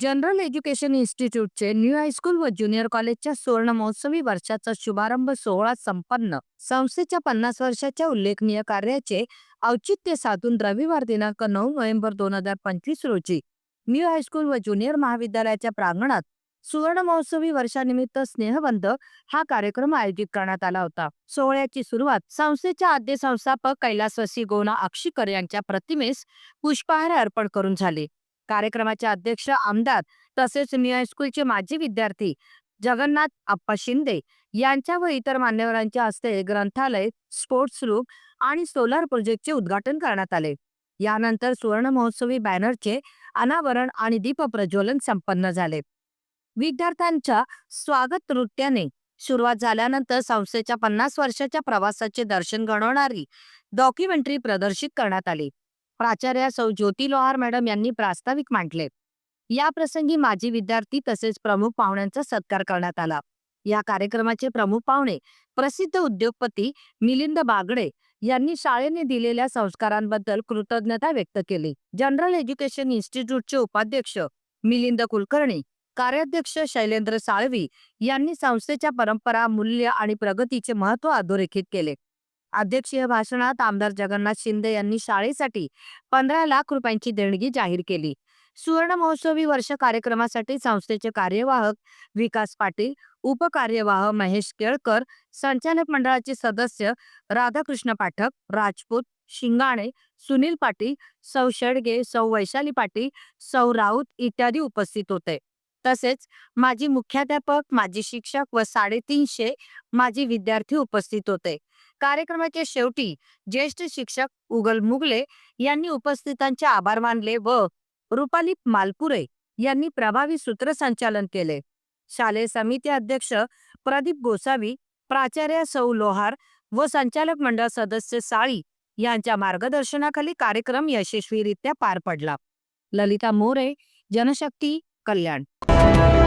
General education इन्स्टिट्यूटचे new high school व junior कॉलेजच्या सुवर्ण महोत्सवी वर्षाचा शुभारंभ सोहळा संपन्न. संस्थेच्या पन्नास वर्षाच्या उल्लेखनीय कार्याचे औचित्य साधून रविवार दिनांक नऊ नोव्हेंबर दोन हजार पंचवीस रोजी न्यू हायस्कूल व ज्युनियर महाविद्यालयाच्या प्रांगणात सुवर्ण महोत्सवी वर्षानिमित्त स्नेहबंध हा कार्यक्रम आयोजित करण्यात आला होता. सोहळ्याची सुरुवात संस्थेच्या आद्य संस्थापक कैलासवासी गोना अक्षीकर यांच्या प्रतिमेस पुष्पहार अर्पण करून झाले. कार्यक्रमाचे अध्यक्ष आमदार तसेच न्यू हायस्कूलचे माजी विद्यार्थी जगन्नाथ आप्पा शिंदे यांच्या व इतर मान्यवरांच्या हस्ते ग्रंथालय स्पोर्ट्स रूम आणि सोलार प्रोजेक्टचे उद्घाटन करण्यात आले. यानंतर सुवर्ण महोत्सवी बॅनरचे अनावरण आणि दीप प्रज्वलन संपन्न झाले. विद्यार्थ्यांच्या स्वागत नृत्याने सुरुवात झाल्यानंतर संस्थेच्या पन्नास वर्षाच्या प्रवासाचे दर्शन घडवणारी डॉक्युमेंटरी प्रदर्शित करण्यात आली. प्राचार्या सौ ज्योती लोहार मॅडम यांनी प्रास्ताविक मांडले या प्रसंगी माजी विद्यार्थी तसेच प्रमुख पाहुण्यांचा सत्कार करण्यात आला. या कार्यक्रमाचे प्रमुख पाहुणे प्रसिद्ध उद्योगपती मिलिंद बागडे यांनी शाळेने दिलेल्या संस्कारांबद्दल कृतज्ञता व्यक्त केली. जनरल एज्युकेशन इन्स्टिट्यूटचे उपाध्यक्ष मिलिंद कुलकर्णी कार्याध्यक्ष शैलेंद्र साळवी यांनी संस्थेच्या परंपरा मूल्य आणि प्रगतीचे महत्त्व अधोरेखित केले. अध्यक्षीय भाषणात आमदार जगन्नाथ शिंदे यांनी शाळेसाठी पंधरा लाख रुपयांची देणगी जाहीर केली. सुवर्ण महोत्सवी वर्ष कार्यक्रमासाठी संस्थेचे कार्यवाहक विकास पाटील उपकार्यवाह महेश केळकर संचालक मंडळाचे सदस्य राधाकृष्ण पाठक राजपूत शिंगाणे सुनील पाटील सौ शेडगे सौ वैशाली पाटील सौ राऊत इत्यादी उपस्थित होते. तसेच माजी मुख्याध्यापक माजी शिक्षक व साडेतीनशे माजी विद्यार्थी उपस्थित होते. कार्यक्रमाच्या शेवटी ज्येष्ठ शिक्षक उगल मुगले यांनी उपस्थितांचे आभार मानले व रुपाली मालपुरे यांनी प्रभावी सूत्रसंचालन केले. शालेय समिती अध्यक्ष प्रदीप गोसावी प्राचार्य सौ लोहार व संचालक मंडळ सदस्य साळी यांच्या मार्गदर्शनाखाली कार्यक्रम यशस्वीरित्या पार पडला. ललिता मोरे जनशक्ती कल्याण. Thank you.